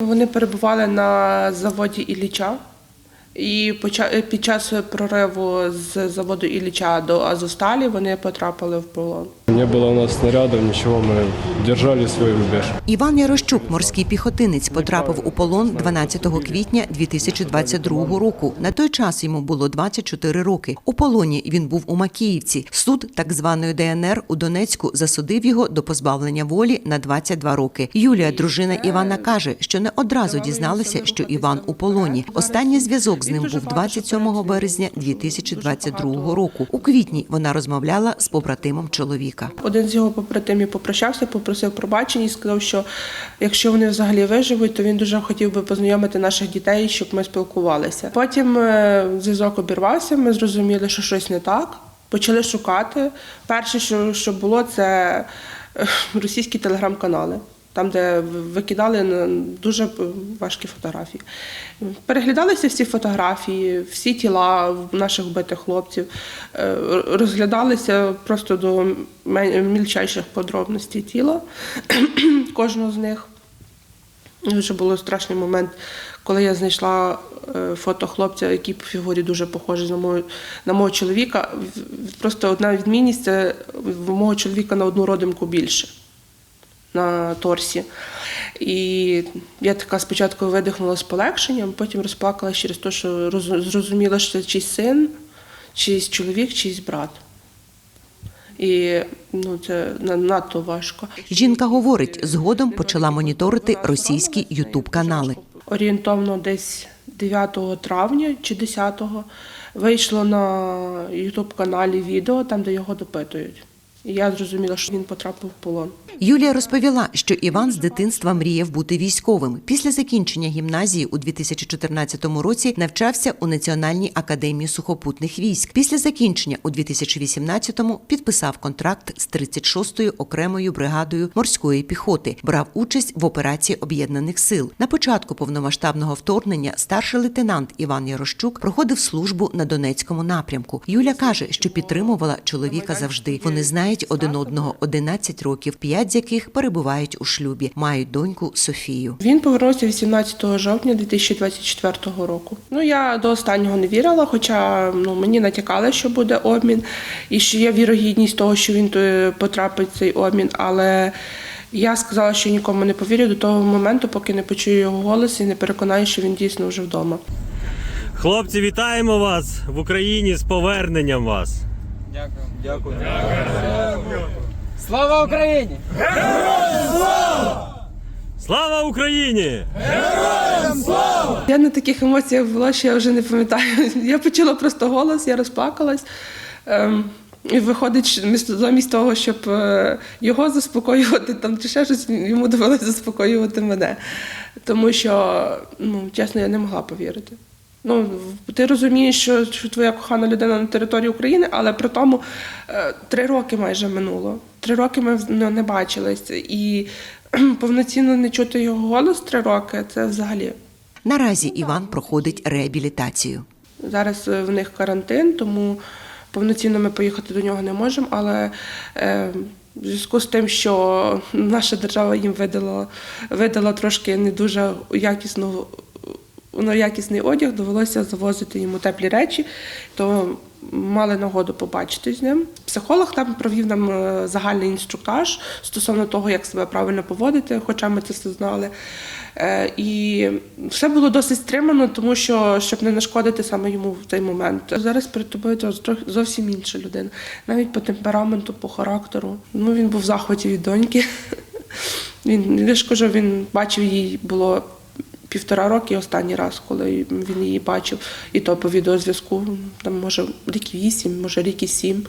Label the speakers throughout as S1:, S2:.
S1: Вони перебували на заводі Ілліча. І під час прориву з заводу Ілліча до Азосталі вони потрапили в полон.
S2: Не было у нас снарядов, ничего, мы держали свой рубеж.
S3: Іван Ярощук, морський піхотинець, потрапив у полон 12 квітня 2022 року. На той час йому було 24 роки. У полоні він був у Макіївці. Суд так званої ДНР у Донецьку засудив його до позбавлення волі на 22 роки. Юлія, дружина Івана, каже, що не одразу дізналася, що Іван у полоні. Останній зв'язок з ним був 27 березня 2022 року. У квітні вона розмовляла з побратимом чоловіка.
S1: Один з його побратимів попрощався, попросив пробачення і сказав, що якщо вони взагалі виживуть, то він дуже хотів би познайомити наших дітей, щоб ми спілкувалися. Потім е, зв'язок обірвався. Ми зрозуміли, що щось не так. Почали шукати. Перше, що, що було, це е, російські телеграм-канали. Там, де викидали дуже важкі фотографії. Переглядалися всі фотографії, всі тіла наших вбитих хлопців, е, розглядалися просто до мільчайших подробностей тіла кожного з них. Вже було страшний момент, коли я знайшла е, фото хлопця, який по фігурі дуже похожий на мого, на мого чоловіка. Просто одна відмінність це в мого чоловіка на одну родинку більше на торсі. І я така спочатку видихнула з полегшенням, потім розплакалася через те, що зрозуміла, що це чийсь син, чийсь чоловік, чийсь брат. І ну, це надто важко.
S3: Жінка говорить, згодом почала моніторити російські ютуб-канали.
S1: Орієнтовно десь 9 травня чи 10 вийшло на ютуб каналі відео, там де його допитують. Я зрозуміла, що він потрапив в полон.
S3: Юлія розповіла, що Іван з дитинства мріяв бути військовим. Після закінчення гімназії у 2014 році навчався у Національній академії сухопутних військ. Після закінчення у 2018-му підписав контракт з 36-ю окремою бригадою морської піхоти. Брав участь в операції об'єднаних сил. На початку повномасштабного вторгнення старший лейтенант Іван Ярощук проходив службу на Донецькому напрямку. Юля каже, що підтримувала чоловіка завжди. Вони знають один одного 11 років, п'ять з яких перебувають у шлюбі, мають доньку Софію.
S1: Він повернувся 18 жовтня 2024 року. Ну я до останнього не вірила, хоча ну мені натякали, що буде обмін, і що є вірогідність того, що він е, потрапить в цей обмін. Але я сказала, що нікому не повірю до того моменту, поки не почую його голос і не переконаю, що він дійсно вже вдома.
S4: Хлопці, вітаємо вас в Україні з поверненням вас.
S5: Дякую. Дякую. Слава Україні!
S4: Героям Слава Слава Україні! Героям слава!
S1: Я на таких емоціях була, що я вже не пам'ятаю. Я почула просто голос, я розплакалась. Ем, і виходить, замість того, щоб е, його заспокоювати там чи ще щось, йому довелося заспокоювати мене. Тому що, ну, чесно, я не могла повірити. Ну, ти розумієш, що, що твоя кохана людина на території України, але при тому е, три роки майже минуло. Три роки ми ну, не бачились. І повноцінно не чути його голос три роки це взагалі.
S3: Наразі Іван проходить реабілітацію.
S1: Зараз е, в них карантин, тому повноцінно ми поїхати до нього не можемо. Але е, в зв'язку з тим, що наша держава їм видала, видала трошки не дуже якісну. Ну, якісний одяг, довелося завозити йому теплі речі, то мали нагоду побачити з ним. Психолог там провів нам е, загальний інструктаж стосовно того, як себе правильно поводити, хоча ми це все знали. Е, І все було досить стримано, тому що щоб не нашкодити саме йому в той момент. Зараз перед тобою зовсім інша людина, навіть по темпераменту, по характеру. Ну він був в захваті від доньки. Він я ж кажу, він бачив її було півтора роки останній раз, коли він її бачив, і то по відеозв'язку, там може рік вісім, може рік і сім.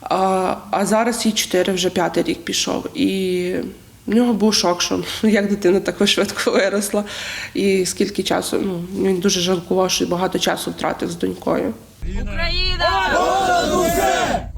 S1: А, а зараз їй чотири, вже п'ятий рік пішов. І в нього був шок, що як дитина так швидко виросла, і скільки часу. Ну, він дуже жалкував, що багато часу втратив з донькою.
S6: Україна! Україна!